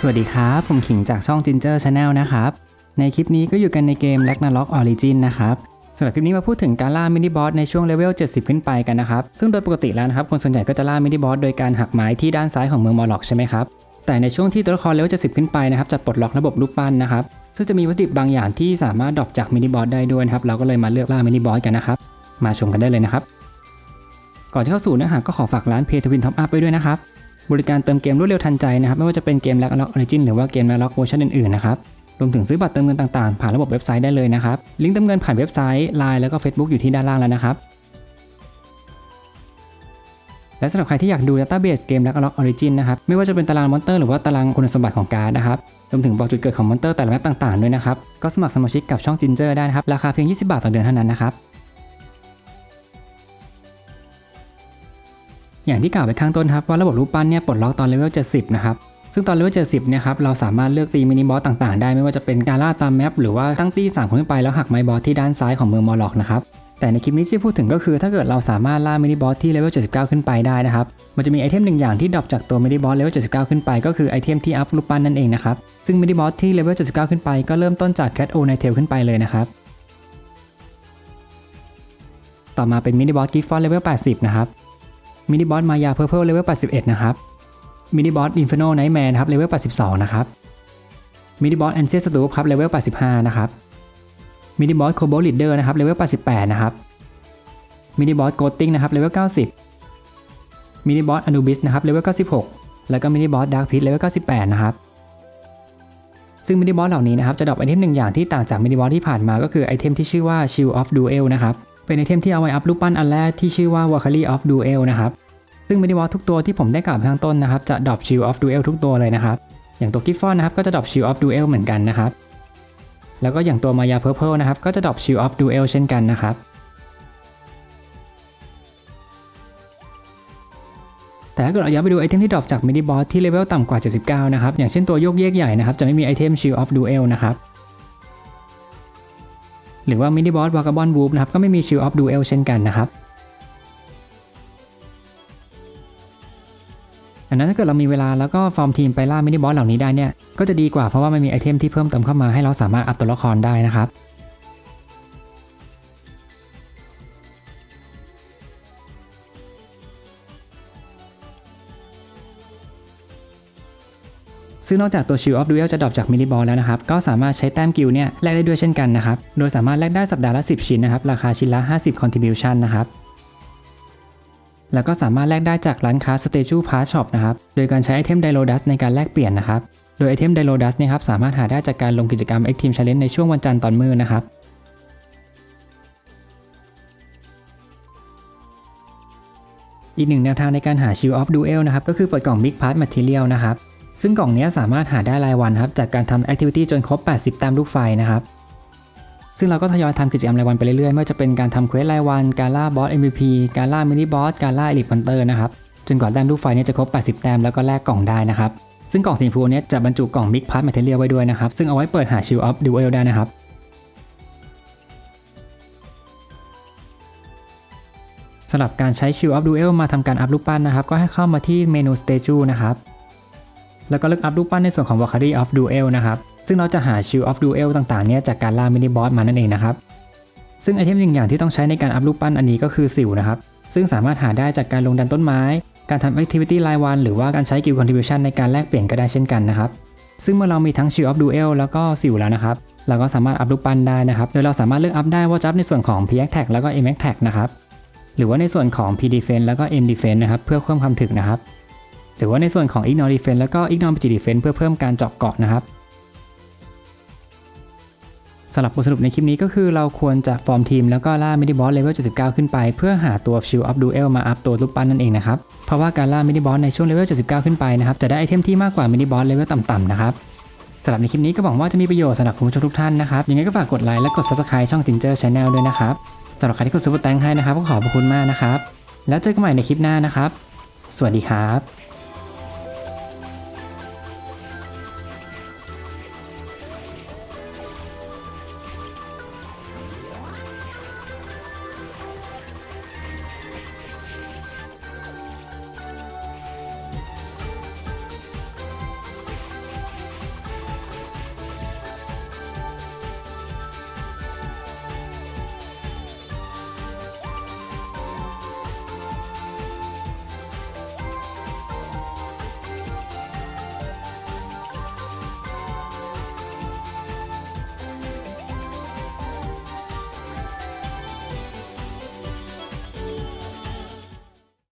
สวัสดีครับ ผมขิงจากช่อง Ginger Channel นะครับ ในคลิปนี้ก็อยู่กันในเกม Ragnarok Origin นะครับสำหรับคลิปนี้มาพูดถึงการล่ามินิบอสในช่วงเลเวล 70 ขึ้นไปกันนะครับ ซึ่งโดยปกติแล้วนะครับ คนส่วนใหญ่ก็จะล่ามินิบอสโดยการหักไม้ที่ด้านซ้ายของเมืองมอร์ล็อกใช่ไหมครับ แต่ในช่วงที่ตัวละครเลเวล 70 ขึ้นไปนะครับ จะปลดล็อกระบบรูปปั้นนะครับ ซึ่งจะมีวัตถุดิบบางอย่างที่สามารถดรอปจากมินิบอสได้ด้วยนะครับ เราก็เลยมาเลือกล่ามินิบอสกันนะครับ มาชมกันได้เลยนะครับ ก่อนที่เข้าสู่เนื้อหาก็ขอฝากร้าน Pay to Win Top Up ไว้ด้วยนะครับ บริการเติมเกมรวดเร็วทันใจนะครับไม่ว่าจะเป็นเกม Ragnarok Origin หรือว่าเกม Ragnarok เวอร์ชันอื่นๆนะครับรวมถึงซื้อบัตรเติมเงินต่างๆ ผ่านระบบเว็บไซต์ได้เลยนะครับลิงก์เติมเงินผ่านเว็บไซต์ Line แล้วก็ Facebook อยู่ที่ด้านล่างแล้วนะครับและสำหรับใครที่อยากดู Database เกม Ragnarok Origin นนะครับไม่ว่าจะเป็นตารางมอนเตอร์หรือว่าตารางคุณสมบัติของการ์ดนะครับรวมถึงบอกจุดเกิดของมอนเตอร์แต่ละแมปต่างๆด้วยนะครับก็สมัครสมาชิกกับช่อง Ginger ได้นะครับราคาเพียง 20 บาทต่อเดือนเท่านั้นนะครับ อย่างที่กล่าวไปข้างต้นครับว่าระบบรูปปั้นเนี่ยปลดล็อกตอนเลเวล70 นะครับ ซึ่งตอนเลเวล70 เนี่ยครับเราสามารถเลือกตีมินิบอสต่างๆ ได้ไม่ว่าจะเป็นการล่าตามแมปหรือว่าตั้งตี3คนขึ้นไปแล้วหักไม้บอสที่ด้านซ้ายของเมืองมอร์ล็อกนะครับแต่ในคลิปนี้ที่พูดถึงก็คือถ้าเกิดเราสามารถล่ามินิบอสที่เลเวล79 ขึ้นไปได้นะครับมันจะมีไอเทมหนึ่งอย่างที่ดรอปจากตัวมินิบอสเลเวล79 ขึ้นไปก็คือไอเทมที่อัพรูปปั้นนั่นเองนะครับซึ่งมินิบอสที่เลเวล79 ขึ้นไปก็เริ่มต้นจากแคทโอไนเทลขึ้นไปเลยนะครับต่อมาเป็นมินิบอสกิฟฟอนเลเวล80 นะครับ มินิบอสมายาเพอร์เพลเลเวล81 นะครับมินิบอสอินฟิโนไนท์แมนครับเลเวล82 นะครับมินิบอสแอนเซียสตูปครับเลเวล85 นะครับมินิบอสโคโบลิดเดอร์นะครับเลเวล88 นะครับมินิบอสโกติงนะครับเลเวล90มินิบอสอนูบิสนะครับเลเวล96 แล้วก็มินิบอสดาร์คพิทเลเวล98 นะครับซึ่งมินิบอสเหล่านี้นะครับจะดรอปไอเทมหนึ่งอย่างที่ต่างจากมินิบอสที่ผ่านมาก็คือไอเทมที่ชื่อว่า Shield of Duel นะครับ เป็นไอเทมที่เอาไว้อัพรูปปั้นอันแรกที่ชื่อว่า Valkyrie of Duel นะครับ ซึ่งมินิบอสทุกตัวที่ผมได้กล่าวข้างต้นนะครับ จะดรอป Shield of Duel ทุกตัวเลยนะครับ อย่างตัวกิฟฟอนนะครับก็จะดรอป Shield of Duel เหมือนกันนะครับ แล้วก็อย่างตัวมายาเพอร์เพลนะครับก็จะดรอป Shield of Duel เช่นกันนะครับแต่ถ้าเกิดเราย้อนไปดูไอเทมที่ดรอปจากมินิบอสที่เลเวลต่ำกว่า 79 นะครับ อย่างเช่นตัวโยกเยกใหญ่นะครับ จะไม่มีไอเทม Shield of Duel นะครับ หรือว่ามินิบอสวากาบอนบูฟนะครับก็ไม่มีชิลออฟดูเอลเช่นกันนะครับอันนั้นถ้าเกิดเรามีเวลาแล้วก็ฟอร์มทีมไปล่ามินิบอสเหล่านี้ได้เนี่ย ก็จะดีกว่าเพราะว่ามันมีไอเทมที่เพิ่มเติมเข้ามาให้เราสามารถอัพตัวละครได้นะครับ ซึ่งนอกจากตัว Shield of Duel จะดรอปจากมินิบอลแล้วนะครับ ก็สามารถใช้แต้มกิลเนี่ยแลกได้ด้วยเช่นกันนะครับ โดยสามารถแลกได้สัปดาห์ละ 10 ชิ้นนะครับ ราคาชิ้นละ 50 contribution นะครับแล้วก็สามารถแลกได้จากร้านค้า Statue Pass Shop นะครับ โดยการใช้ไอเทม Dialodus ในการแลกเปลี่ยนนะครับ โดยไอเทม Dialodus เนี่ยครับสามารถหาได้จากการลงกิจกรรม Active Challenge ในช่วงวันจันทร์ตอนมืดนะครับ อีกหนึ่งแนวทางในการหา Shield of Duel นะครับ ก็คือเปิดกล่อง Big Part Material นะครับ ซึ่งกล่องนี้สามารถหาได้รายวันครับจากการทำ Activity จนครบ 80 ตามลูกไฟนะครับ ซึ่งเราก็ทยอยทำกิจกรรมรายวันไปเรื่อยๆไม่ว่าจะเป็นการทำเควสรายวัน การล่าบอส MVP การล่ามินิบอส การล่า Elite Hunter นะครับ จนกว่าแต้มลูกไฟนี่ยจะครบ 80 แต้มแล้วก็แลกกล่องได้นะครับ ซึ่งกล่องสีชมพูนี้จะบรรจุกล่อง Big Part Material ไว้ด้วยนะครับ ซึ่งเอาไว้เปิดหา Shield of Duel ได้นะครับสำหรับการใช้ Shield of Duel มาทำการอัพรูปปั้นนะครับ ก็ให้เข้ามาที่เมนู Statue นะครับ แล้วก็เลือกอัพรูปปั้นในส่วนของ Valkyrie of Duel นะครับ ซึ่งเราจะหา Shield of Duel ต่างๆเนี่ยจากการล่ามินิบอสมานั่นเองนะครับ ซึ่งไอเทมหนึ่งอย่างที่ต้องใช้ในการอัพรูปปั้นอันนี้ก็คือสิวนะครับ ซึ่งสามารถหาได้จากการลงดันต้นไม้ การทำ Activity รายวัน หรือว่าการใช้ Guild Contribution ในการแลกเปลี่ยนก็ได้เช่นกันนะครับ ซึ่งเมื่อเรามีทั้ง Shield of Duel แล้วก็สิวแล้วนะครับ เราก็สามารถอัพรูปปั้นได้นะครับ โดยเราสามารถเลือกอัพได้ว่าจะอัพในส่วนของ P Tag แล้วก็ M Tag นะครับ หรือว่าในส่วนของ P Defense แล้วก็ M Defense นะครับ เพื่อเพิ่มความถึกนะครับ หรือว่าในส่วนของ Ignore Defense แล้วก็ Ignore Magic Defense เพื่อเพิ่มการเจาะเกาะนะครับสำหรับบทสรุปในคลิปนี้ก็คือเราควรจะฟอร์มทีมแล้วก็ล่ามินิบอสเลเวล 79 ขึ้นไป เพื่อหาตัว Shield of Duel มาอัพตัวรูปปั้นนั่นเองนะครับ เพราะว่าการล่ามินิบอสในช่วงเลเวล 79 ขึ้นไปนะครับ จะได้ไอเทมที่มากกว่ามินิบอสเลเวลต่ำๆนะครับสำหรับในคลิปนี้ก็หวังว่าจะมีประโยชน์สำหรับคุณผู้ชมทุกท่านนะครับ ยังไงก็ฝากกดไลค์และกด Subscribe ช่อง Ginger Channel ด้วยนะครับสำหรับใครที่กดซุปเปอร์แตงให้นะครับก็ขอบพระคุณมากนะครับ แล้วเจอกันใหม่ในคลิปหน้านะครับ สวัสดีครับ